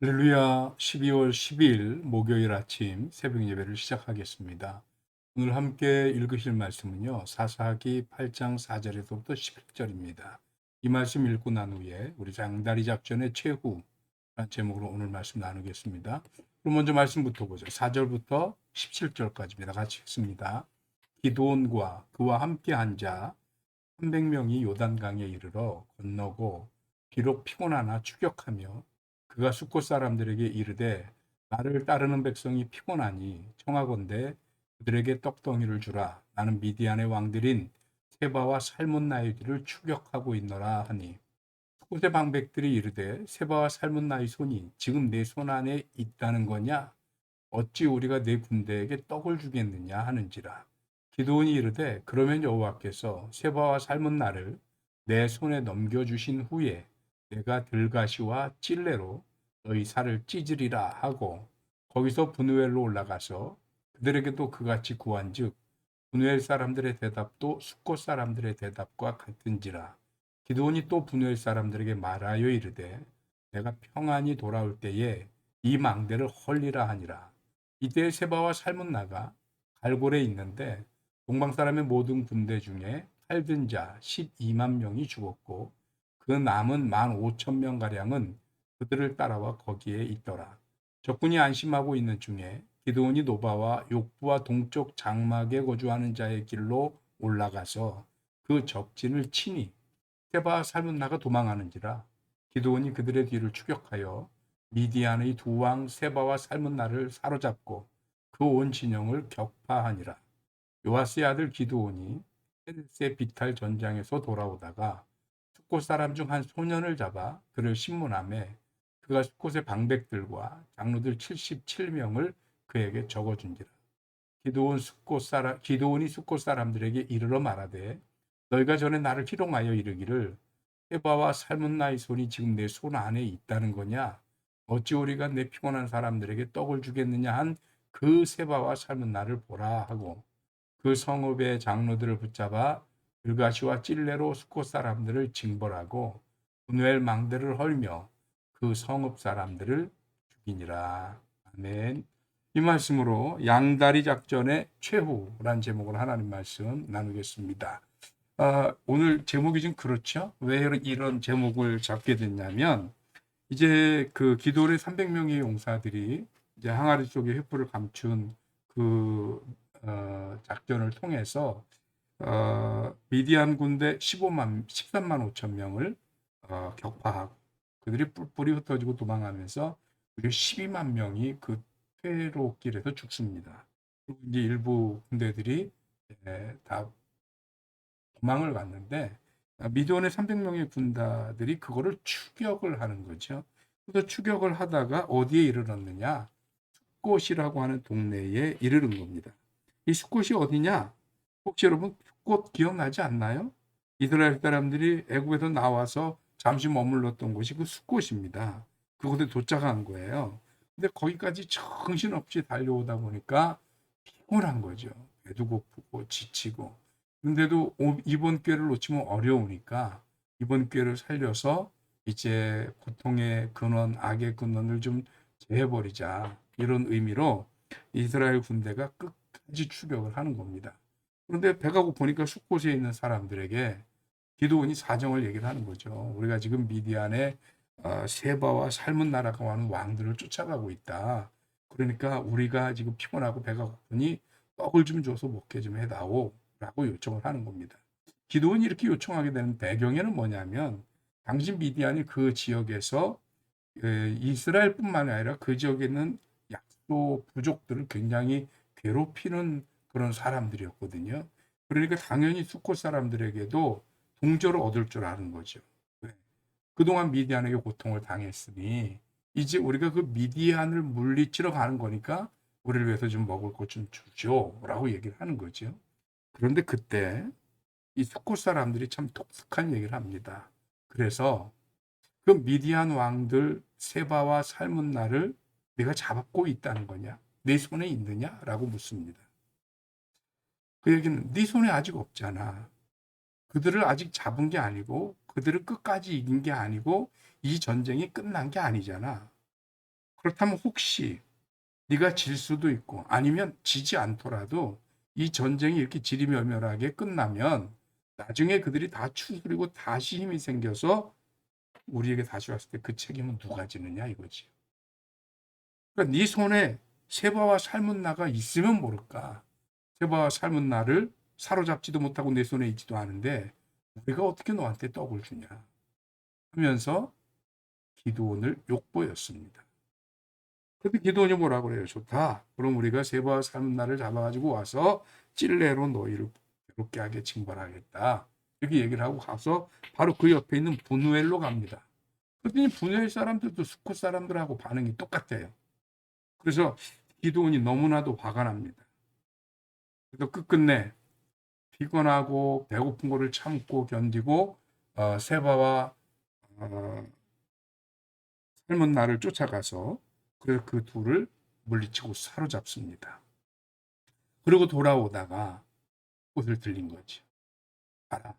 할렐루야 12월 12일 목요일 아침 새벽 예배를 시작하겠습니다. 오늘 함께 읽으실 말씀은요. 사사기 8장 4절에서부터 11절입니다. 이 말씀 읽고 난 후에 우리 장다리 작전의 최후라는 제목으로 오늘 말씀 나누겠습니다. 그럼 먼저 말씀부터 보죠. 4절부터 17절까지입니다. 같이 읽습니다. 기도원과 그와 함께 한자 300명이 요단강에 이르러 건너고 비록 피곤하나 추격하며 그가 숫곳 사람들에게 이르되 나를 따르는 백성이 피곤하니 청하건대 그들에게 떡덩이를 주라. 나는 미디안의 왕들인 세바와 살문나이들을 추격하고 있노라 하니. 숫곳의 방백들이 이르되 세바와 살문나의 손이 지금 내 손 안에 있다는 거냐? 어찌 우리가 내 군대에게 떡을 주겠느냐 하는지라. 기도원이 이르되 그러면 여호와께서 세바와 살문나를 내 손에 넘겨주신 후에 내가 들가시와 찔레로 살을 찢으리라 하고 거기서 분우엘로 올라가서 그들에게도 그같이 구한즉 분우엘 사람들의 대답도 숫곳 사람들의 대답과 같은지라 기도원이 또 분우엘 사람들에게 말하여 이르되 내가 평안히 돌아올 때에 이 망대를 헐리라 하니라. 이때 세바와 살문나가 갈골에 있는데 동방 사람의 모든 군대 중에 칼든 자 12만 명이 죽었고 그 남은 1만 5천 명 가량은 그들을 따라와 거기에 있더라. 적군이 안심하고 있는 중에 기드온이 노바와 욕부와 동쪽 장막에 거주하는 자의 길로 올라가서 그 적진을 치니 세바 살문나가 도망하는지라 기드온이 그들의 뒤를 추격하여 미디안의 두 왕 세바와 살문나를 사로잡고 그 온 진영을 격파하니라. 요아스의 아들 기드온이 헤르세 비탈 전장에서 돌아오다가 숫곳 사람 중 한 소년을 잡아 그를 신문함에 그가 숫곳의 방백들과 장로들 77명을 그에게 적어준지라. 기도온 숫곳 사람 기도온이 숫곳 사람들에게 이르러 말하되 너희가 전에 나를 희롱하여 이르기를 해바와 삶은 나의 손이 지금 내 손 안에 있다는 거냐? 어찌 우리가 내 피곤한 사람들에게 떡을 주겠느냐 한 그 세바와 삶은 나를 보라 하고 그 성읍의 장로들을 붙잡아 들가시와 찔레로 숫곳 사람들을 징벌하고 분웰 망대를 헐며 그 성읍 사람들을 죽이니라. 아멘. 이 말씀으로 양다리 작전의 최후란 제목으로 하나님 말씀 나누겠습니다. 아, 오늘 제목이 좀 그렇죠? 왜 이런 제목을 잡게 됐냐면 이제 그 기도의 300명의 용사들이 이제 항아리 쪽에 횃불을 감춘 그 어, 작전을 통해서 어, 미디안 군대 15만 13만 5천 명을 어, 격파하고 그들이 뿔뿔이 흩어지고 도망하면서 무려 12만 명이 그 퇴로길에서 죽습니다. 그리고 이제 일부 군대들이 예, 다 도망을 갔는데 미디온의 300명의 군다들이 그거를 추격을 하는 거죠. 그래서 추격을 하다가 어디에 이르렀느냐? 숫곳이라고 하는 동네에 이르는 겁니다. 이 숫곳이 어디냐? 혹시 여러분 숫곳 기억나지 않나요? 이스라엘 사람들이 애국에서 나와서 잠시 머물렀던 곳이 그 숫곳입니다. 그곳에 도착한 거예요. 근데 거기까지 정신없이 달려오다 보니까 피곤한 거죠. 배도 고프고 지치고. 근데도 이번 기회를 놓치면 어려우니까 이번 기회를 살려서 이제 고통의 근원, 악의 근원을 좀 제해버리자. 이런 의미로 이스라엘 군대가 끝까지 추격을 하는 겁니다. 그런데 배가 고프니까 숲곳에 있는 사람들에게 기도원이 사정을 얘기를 하는 거죠. 우리가 지금 미디안에 어, 세바와 삶은 나라가 하는 왕들을 쫓아가고 있다. 그러니까 우리가 지금 피곤하고 배가 고프니 떡을 좀 줘서 먹게 좀 해다오. 라고 요청을 하는 겁니다. 기도원이 이렇게 요청하게 되는 배경에는 뭐냐면 당신 미디안이 그 지역에서 이스라엘뿐만 아니라 그 지역에 있는 약소 부족들을 굉장히 괴롭히는 그런 사람들이었거든요. 그러니까 당연히 수코 사람들에게도 동조를 얻을 줄 아는 거죠. 네. 그동안 미디안에게 고통을 당했으니 이제 우리가 그 미디안을 물리치러 가는 거니까 우리를 위해서 좀 먹을 것 좀 주죠. 라고 얘기를 하는 거죠. 그런데 그때 이 수코 사람들이 참 독특한 얘기를 합니다. 그래서 그 미디안 왕들 세바와 살문나를 내가 잡고 있다는 거냐? 내 손에 있느냐? 라고 묻습니다. 그 얘기는 네 손에 아직 없잖아. 그들을 아직 잡은 게 아니고 그들을 끝까지 이긴 게 아니고 이 전쟁이 끝난 게 아니잖아. 그렇다면 혹시 네가 질 수도 있고 아니면 지지 않더라도 이 전쟁이 이렇게 지리멸멸하게 끝나면 나중에 그들이 다 추스리고 다시 힘이 생겨서 우리에게 다시 왔을 때 그 책임은 누가 지느냐 이거지. 그러니까 네 손에 세바와 삶은 나가 있으면 모를까. 세바와 삶은 나를 사로잡지도 못하고 내 손에 있지도 않은데 우리가 어떻게 너한테 떡을 주냐 하면서 기도원을 욕보였습니다. 그때 기도원이 뭐라 그래요? 좋다. 그럼 우리가 세바와 삶은 나를 잡아가지고 와서 찔레로 너희를 괴롭게 하게 징벌하겠다. 이렇게 얘기를 하고 가서 바로 그 옆에 있는 분우엘로 갑니다. 그랬더니 분우엘 사람들도 수코 사람들하고 반응이 똑같아요. 그래서 기도원이 너무나도 화가 납니다. 그래서 끝끝내 피곤하고 배고픈 거를 참고 견디고 어, 세바와 어, 삶은 나를 쫓아가서 그래서 그 둘을 물리치고 사로잡습니다. 그리고 돌아오다가 꽃을 들린 거지. 알아.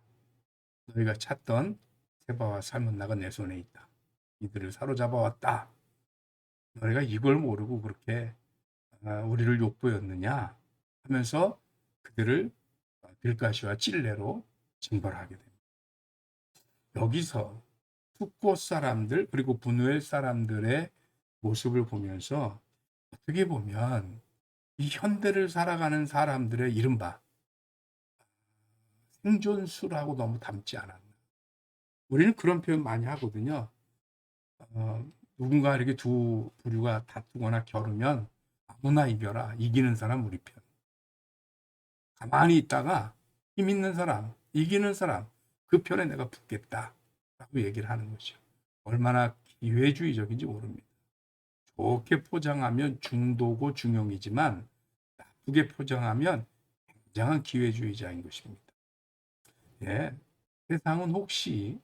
너희가 찾던 세바와 삶은 나가 내 손에 있다. 이들을 사로잡아 왔다. 너희가 이걸 모르고 그렇게 아, 우리를 욕보였느냐 하면서 그들을 들가시와 찔레로 징벌하게 됩니다. 여기서 숙고 사람들 그리고 분우엘 사람들의 모습을 보면서 어떻게 보면 이 현대를 살아가는 사람들의 이른바 생존수라고 너무 닮지 않았나. 우리는 그런 표현 많이 하거든요. 어, 누군가 이렇게 두 부류가 다투거나 겨루면 아무나 이겨라. 이기는 사람 우리 편. 가만히 있다가 힘 있는 사람, 이기는 사람, 그 편에 내가 붙겠다. 라고 얘기를 하는 거죠. 얼마나 기회주의적인지 모릅니다. 좋게 포장하면 중도고 중용이지만 나쁘게 포장하면 굉장한 기회주의자인 것입니다. 예, 세상은 혹시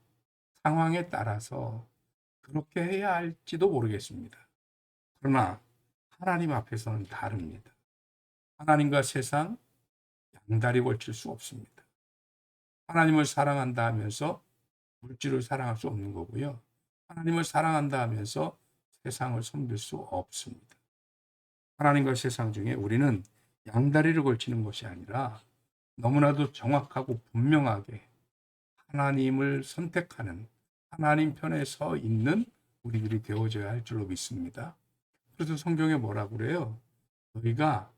상황에 따라서 그렇게 해야 할지도 모르겠습니다. 그러나 하나님 앞에서는 다릅니다. 하나님과 세상 양다리 걸칠 수 없습니다. 하나님을 사랑한다 하면서 물질을 사랑할 수 없는 거고요. 하나님을 사랑한다 하면서 세상을 섬길 수 없습니다. 하나님과 세상 중에 우리는 양다리를 걸치는 것이 아니라 너무나도 정확하고 분명하게 하나님을 선택하는 하나님 편에 서 있는 우리들이 되어져야 할 줄로 믿습니다. 그래서 성경에 뭐라고 그래요? 너희가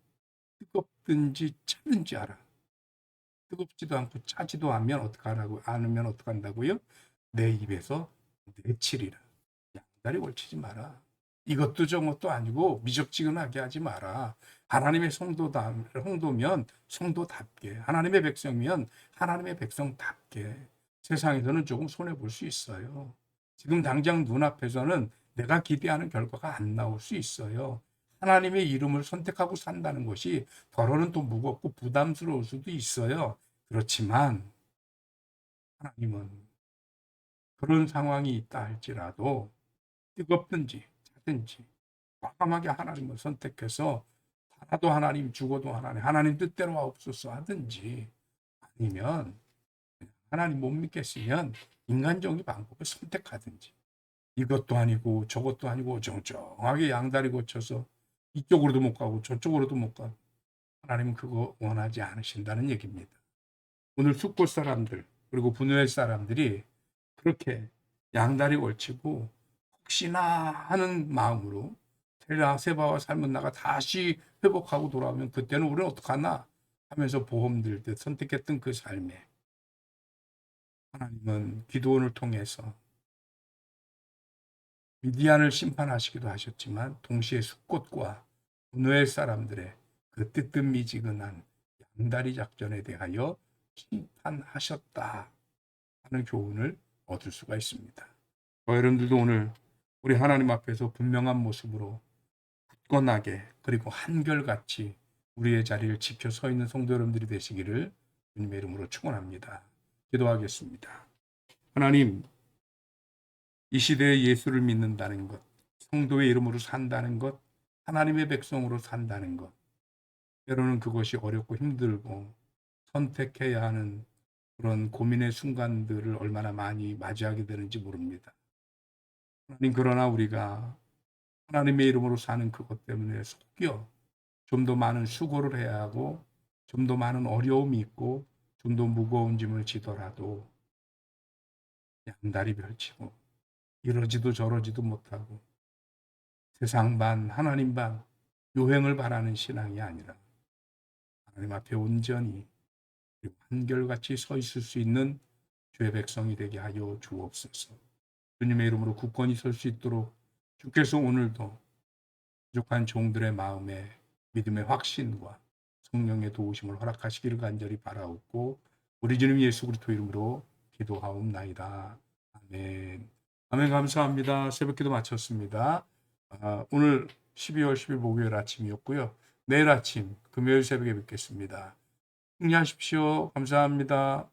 뜨겁 든지 차든지 알아. 뜨겁지도 않고 차지도 않으면 어떡하라고 않으면 어떡한다고요? 내 입에서 내치리라. 양다리 걸치지 마라. 이것도 저것도 아니고 미적지근하게 하지 마라. 하나님의 성도다, 성도면 성도답게, 하나님의 백성이면 하나님의 백성답게 세상에서는 조금 손해 볼 수 있어요. 지금 당장 눈앞에서는 내가 기대하는 결과가 안 나올 수 있어요. 하나님의 이름을 선택하고 산다는 것이 더러는 또 무겁고 부담스러울 수도 있어요. 그렇지만 하나님은 그런 상황이 있다 할지라도 뜨겁든지 차든지 과감하게 하나님을 선택해서 살아도 하나님 죽어도 하나님 하나님 뜻대로 하옵소서 하든지 아니면 하나님 못 믿겠으면 인간적인 방법을 선택하든지 이것도 아니고 저것도 아니고 정정하게 양다리 고쳐서 이쪽으로도 못 가고 저쪽으로도 못 가고 하나님은 그거 원하지 않으신다는 얘기입니다. 오늘 숙골 사람들 그리고 분노의 사람들이 그렇게 양다리 걸치고 혹시나 하는 마음으로 테라 세바와 삶은 나가 다시 회복하고 돌아오면 그때는 우리는 어떡하나 하면서 보험 들듯 선택했던 그 삶에 하나님은 기도원을 통해서 미디안을 심판하시기도 하셨지만 동시에 숫꽃과 분노의 사람들의 그 뜨뜻미지근한 양다리 작전에 대하여 심판하셨다 하는 교훈을 얻을 수가 있습니다. 저 여러분들도 오늘 우리 하나님 앞에서 분명한 모습으로 굳건하게 그리고 한결같이 우리의 자리를 지켜 서 있는 성도 여러분들이 되시기를 주님의 이름으로 축원합니다. 기도하겠습니다. 하나님, 이 시대에 예수를 믿는다는 것, 성도의 이름으로 산다는 것, 하나님의 백성으로 산다는 것, 때로는 그것이 어렵고 힘들고 선택해야 하는 그런 고민의 순간들을 얼마나 많이 맞이하게 되는지 모릅니다. 하나님, 그러나 우리가 하나님의 이름으로 사는 그것 때문에 속여 좀 더 많은 수고를 해야 하고 좀 더 많은 어려움이 있고 좀 더 무거운 짐을 지더라도 양다리 펼치고 이러지도 저러지도 못하고 세상 반 하나님 반 요행을 바라는 신앙이 아니라 하나님 앞에 온전히 한결같이 서 있을 수 있는 주의 백성이 되게 하여 주옵소서. 주님의 이름으로 굳건히 설 수 있도록 주께서 오늘도 부족한 종들의 마음에 믿음의 확신과 성령의 도우심을 허락하시기를 간절히 바라옵고 우리 주님 예수 그리스도 이름으로 기도하옵나이다. 아멘. 아멘 감사합니다. 새벽기도 마쳤습니다. 아, 오늘 12월 10일 목요일 아침이었고요. 내일 아침 금요일 새벽에 뵙겠습니다. 승리하십시오. 감사합니다.